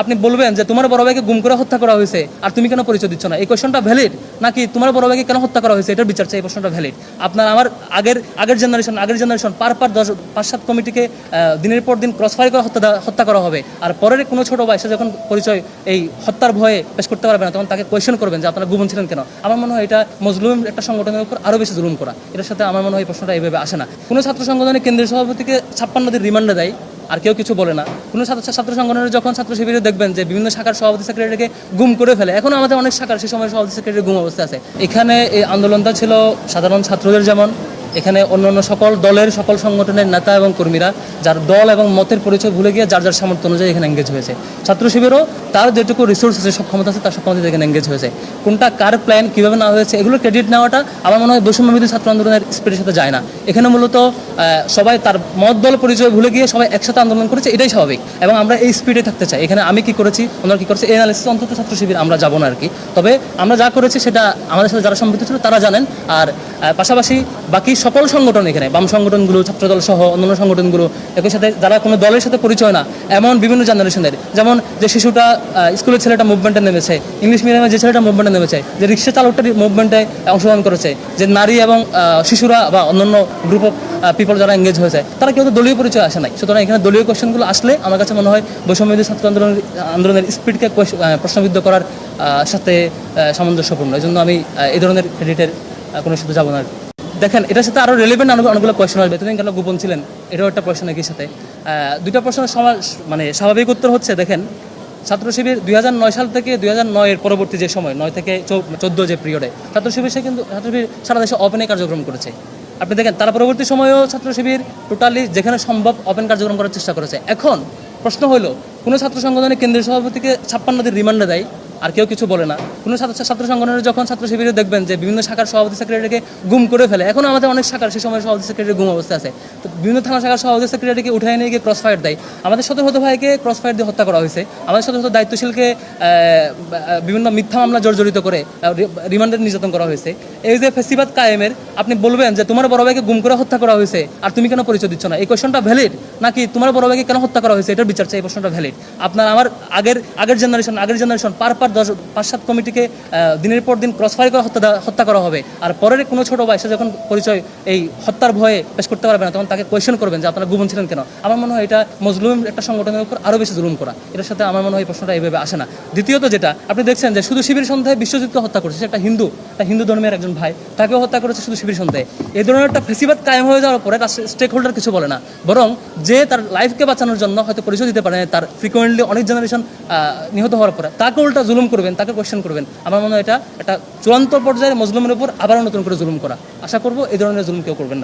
আপনি বলবেন যে তোমার বড় ভাইকে গুম করে হত্যা করা হয়েছে, আর তুমি কেন পরিচয় দিচ্ছ না? এই কোয়েশনটা ভ্যালিড নাকি তোমার বড় ভাইকে কেন হত্যা করা হয়েছে? এটার বিচার চাই, এই প্রশ্নটা ভ্যালিড আপনার আমার আগের আগের জেনারেশন আগের জেনারেশন পার পার দশ, পাঁচ, সাত কমিটিকে দিনের পর দিন ক্রসফায়ার করে হত্যা হত্যা করা হবে। আর পরের কোনো ছোট ভাই, সে যখন পরিচয় এই হত্যার ভয়ে পেশ করতে পারবে না, তখন তাকে কোয়েশন করবেন যে আপনারা গুমন ছিলেন কেন? আমার মনে হয় এটা মজলুম একটা সংগঠনের উপর আরও বেশি জুলুম করা। এটার সাথে আমার মনে হয় এই প্রশ্নটা এইভাবে আসে না। কোনো ছাত্র সংগঠনের কেন্দ্রীয় সভাপতিকে ছাপ্পান্ন দিন রিমান্ডে দেয়। আর কেউ কিছু বলে না। কোনো ছাত্র ছাত্র সংগঠনের যখন ছাত্র শিবিরে দেখবেন যে বিভিন্ন শাখার সভাপতি সেক্রেটারিকে গুম করে ফেলে, এখন আমাদের অনেক শাখার সেই সময় সভাপতি সেক্রেটারি গুম অবস্থা আছে। এখানে এই আন্দোলনটা ছিল সাধারণ ছাত্রদের যেমন এখানে অন্যান্য সকল দলের সকল সংগঠনের নেতা এবং কর্মীরা, যার দল এবং মতের পরিচয় ভুলে গিয়ে যার যার সামর্থ্য অনুযায়ী এখানে এঙ্গেজ হয়েছে। ছাত্র শিবিরও তার যেটুকু রিসোর্স আছে, সক্ষমতা আছে, তার সক্ষমতা এখানে এঙ্গেজ হয়েছে। কোনটা কার প্ল্যান কীভাবে না হয়েছে, এগুলো ক্রেডিট নেওয়াটা আমার মনে হয় বৈষম্যবিধি ছাত্র আন্দোলনের স্পিডের সাথে যায় না। এখানে মূলত সবাই তার মত, দল, পরিচয় ভুলে গিয়ে সবাই একসাথে আন্দোলন করেছে, এটাই স্বাভাবিক। এবং আমরা এই স্পিডে থাকতে চাই। এখানে আমি কি করেছি, ওনারা কি করেছে, এই অ্যানালিসিস অন্তত ছাত্র শিবির আমরা যাব না আর কি তবে আমরা যা করেছি সেটা আমাদের সাথে যারা সম্পৃক্ত ছিল তারা জানেন। আর পাশাপাশি বাকি সকল সংগঠন এখানে, বাম সংগঠনগুলো, ছাত্রদল সহ অন্যান্য সংগঠনগুলো, একই সাথে যারা কোনো দলের সাথে পরিচয় না, এমন বিভিন্ন জেনারেশনের যেমন যে শিশুটা স্কুলের ছেলেটা মুভমেন্টে নেমেছে ইংলিশ মিডিয়ামে যে ছেলেটা মুভমেন্টে নেমেছে, যে রিক্সা চালকটা মুভমেন্টে অংশগ্রহণ করেছে, যে নারী এবং শিশুরা বা অন্যান্য গ্রুপ অফ পিপল যারা এঙ্গেজ হয়েছে, তারা কেউ দলীয় পরিচয় আসে নাই। সুতরাং এখানে দলীয় কোয়েশ্চেনগুলো আসলে আমার কাছে মনে হয় বৈষম্যবিধি ছাত্র আন্দোলনের আন্দোলনের স্পিডকে প্রশ্নবিদ্ধ করার সাথে সামঞ্জস্যপূর্ণ। এই জন্য আমি এই ধরনের ক্রেডিটের কোনো সাথে যাব না আর কি। দেখেন, এটার সাথে আরও রেলেভেন্ট অনেকগুলো কোয়েশ্চেন আসবে। তুমি কেন গোপন ছিলেন? এটাও একটা প্রশ্ন একই সাথে। দুইটা প্রশ্নের মানে স্বাভাবিক উত্তর হচ্ছে, দেখেন, ছাত্র শিবির দুই হাজার নয় সাল থেকে দুই এর পরবর্তী যে সময়, নয় থেকে চোদ্দ যে পিরিয়ডে ছাত্র শিবির সে কিন্তু ছাত্র শিবির সারা দেশে ওপেনে কার্যক্রম করেছে। আপনি দেখেন, তার পরবর্তী সময়েও ছাত্র শিবির টোটালি যেখানে সম্ভব ওপেন কার্যক্রম করার চেষ্টা করেছে। এখন প্রশ্ন হলো, কোনো ছাত্র সংগঠনের কেন্দ্রীয় সভাপতিকে ছাপ্পান্ন দিন রিমান্ডে দেয়? আর কেউ কিছু বলে না। কোনো ছাত্র ছাত্র সংগঠনের যখন ছাত্র শিবিরে দেখবেন যে বিভিন্ন শাখার সভাপতি সেক্রেটারিকে গুম করে ফেলে, এখন আমাদের অনেক শাখার সেই সময় সভাপতি সেক্রেটারি গুম অবস্থা আছে। তো বিভিন্ন থানা শাখার সভাপতি সেক্রেটারিকে উঠায় নিয়ে গিয়ে ক্রস ফায়ার দেয়। আমাদের শত ভাইকে ক্রস ফায়ার দিয়ে হত্যা করা হয়েছে। আমাদের শত দায়িত্বশীলকে বিভিন্ন মিথ্যা মামলা জর্জরিত করে রিমান্ডের নির্যাতন করা হয়েছে। এই যে ফেসিবাদ কায়েমের, আপনি বলবেন যে তোমার বড় ভাইকে গুম করে হত্যা করা হয়েছে, আর তুমি কেন পরিচয় দিচ্ছ না? এই কোয়েশনটা ভ্যালিড নাকি তোমার বড় ভাইকে কেন হত্যা করা হয়েছে? এটার বিচার চাই, এই প্রশ্নটা ভ্যালিড আপনার আমার আগের আগের জেনারেশন আগের জেনারেশন পার পার দশ পাঁচ সাত কমিটিকে দিনের পর দিন ক্রসফায়ার করে হত্যা হত্যা করা হবে। আর পরের কোনো ছোট ভাই, সে যখন পরিচয় এই হত্যার ভয়ে পেশ করতে পারবে না, তখন তাকে কোয়েশন করবেন যে আপনারা গুমন ছিলেন কেন? আমার মনে হয় এটা মজলুম একটা সংগঠনের উপর আরও বেশি জুলুম করা। এটার সাথে আমার মনে হয় প্রশ্নটা এইভাবে আসে না। দ্বিতীয়ত যেটা, আপনি দেখছেন যে শুধু শিবির সন্ধ্যায় বিশ্বজিৎকে হত্যা করেছে, সে একটা হিন্দু একটা হিন্দু ধর্মের একজন ভাই, তাকেও হত্যা করেছে শুধু শিবির সন্ধ্যায়। এই ধরনের একটা ফেসিবাদ কায়েম হয়ে যাওয়ার পরে তার স্টেক হোল্ডার কিছু বলে না। বরং যে তার লাইফকে বাঁচানোর জন্য হয়তো পরিচয় দিতে পারে তার ফ্রিকোয়েন্টলি অনেক জেনারেশন নিহত হওয়ার পরে, তাকে উল্টা জুলুম করবেন, তাকে কোয়েশ্চেন করবেন। আমার মনে হয় এটা একটা চূড়ান্ত পর্যায়ে মজলুমের উপর আবার নতুন করে জুলুম করা। আশা করব এই ধরনের জুলুম কেউ করবেন না।